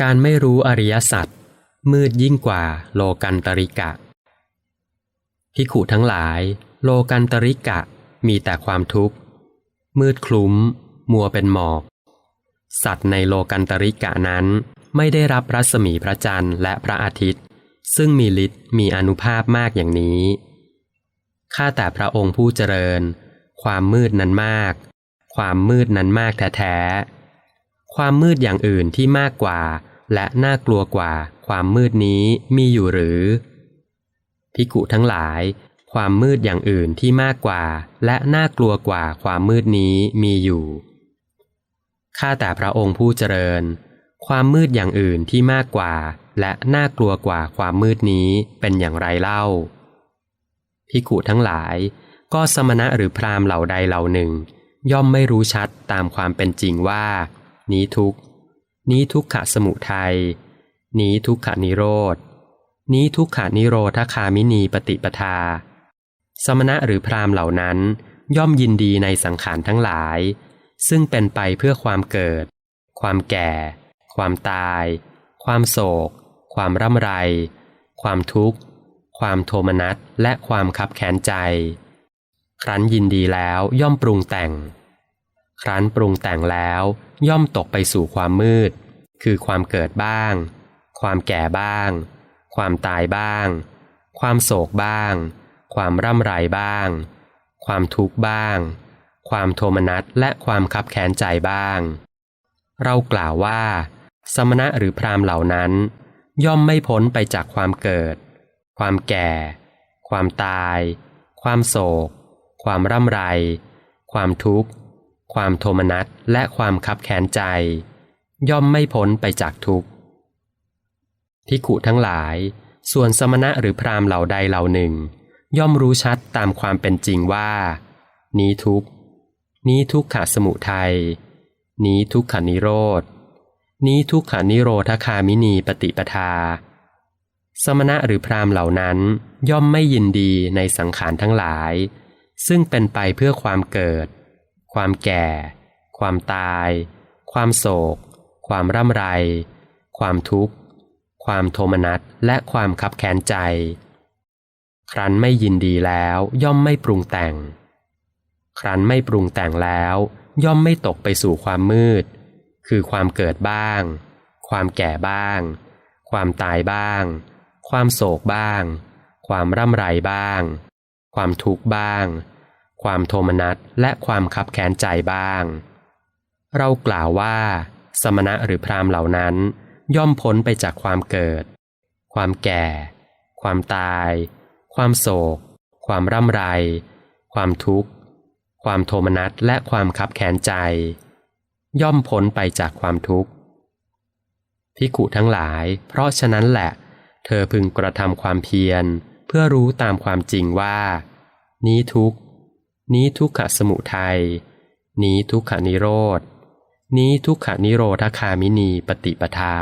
การไม่รู้อริยสัจมืดยิ่งกว่าโลกันตริกะพิขุทั้งหลาย โลกันตริกะมีแต่ความทุกข์ มืดคลุ้ม มัวเป็นหมอก สัตว์ในโลกันตริกะนั้น ไม่ได้รับรัศมีพระจันทร์และพระอาทิตย์ ซึ่งมีฤทธิ์มีอนุภาพมากอย่างนี้ ข้าแต่พระองค์ผู้เจริญ ความมืดนั้นมาก ความมืดนั้นมากแท้ๆ ความมืดอย่างอื่นที่มากกว่า และน่ากลัวกว่า ความมืดนี้มีอยู่หรือพิกุทั้งหลาย ความมืดอย่างอื่นที่มากกว่า และน่ากลัวกว่าความมืดนี้มีอยู่ข้าแต่พระองค์ผู้เจริญ ความมืดอย่างอื่นที่มากกว่า และน่ากลัวกว่าความมืดนี้เป็นอย่างไรเล่าพิกุทั้งหลาย ก็สมณะหรือพราหมณ์เหล่าใดเหล่าหนึ่ง ย่อมไม่รู้ชัดตามความเป็นจริงว่า นี้ทุกนี้ทุกขะสมุทัยนี้ทุกขะนิโรธนี้ทุกขานิโรธคามินีปฏิปทา สมณะหรือพราหมณ์เหล่านั้น ย่อมยินดีในสังขารทั้งหลาย ซึ่งเป็นไปเพื่อความเกิด ความแก่ ความตาย ความโศก ความร่ำไร ความทุกข์ ความโทมนัสและความคับแค้นใจ ครั้นยินดีแล้วย่อมปรุงแต่ง ครั้นปรุงแต่งแล้วย่อมตกไปสู่ความมืด คือความเกิดบ้าง ความแก่บ้าง ความตายบ้าง ความโศกบ้าง ความร่ำไรบ้าง ความทุกข์บ้าง ความโทมนัสและความคับแค้นใจบ้าง เรากล่าวว่า สมณะหรือพรามเหล่านั้น ย่อมไม่พ้นไปจากความเกิด ความแก่ ความตาย ความโศก ความร่ำไร ความทุกข์ ความโทมนัสและความคับแค้นใจ ย่อมไม่พ้นไปจากทุกข์พิขุทั้งหลาย ส่วนสมณะหรือพราหมณ์เหล่าใดเหล่าหนึ่ง ย่อมรู้ชัดตามความเป็นจริงว่า นี้ทุกข์ นี้ทุกขะสมุทัย นี้ทุกขานิโรธ นี้ทุกขานิโรธคามินีปฏิปทา สมณะหรือพราหมณ์เหล่านั้น ย่อมไม่ยินดีในสังขารทั้งหลาย ซึ่งเป็นไปเพื่อความเกิด ความแก่ ความตาย ความโศก ความร่ำไร ความทุกข์ ความโทมนัสและความคับแค้นใจ ครั้นไม่ยินดีแล้วย่อมไม่ปรุงแต่ง ครั้นไม่ปรุงแต่งแล้ว ย่อมไม่ตกไปสู่ความมืด คือความเกิดบ้าง ความแก่บ้าง ความตายบ้าง ความโศกบ้าง ความร่ำไรบ้าง ความทุกข์บ้าง ความโทมนัสและความคับแค้นใจบ้าง เรากล่าวว่า สมณะหรือพราหมณ์เหล่านั้น ย่อมพ้นไปจากความเกิด ความแก่ ความตาย ความโศก ความร่ำไร ความทุกข์ ความโทมนัสและความคับแค้นใจ ย่อมพ้นไปจากความทุกข์พิขุทั้งหลาย เพราะฉะนั้นแหละ เธอพึงกระทำความเพียร เพื่อรู้ตามความจริงว่า นี้ทุกข์ นี้ทุกขสมุทัย นี้ทุกขนิโรธ นี้ทุกขนิโรธคามินีปฏิปทา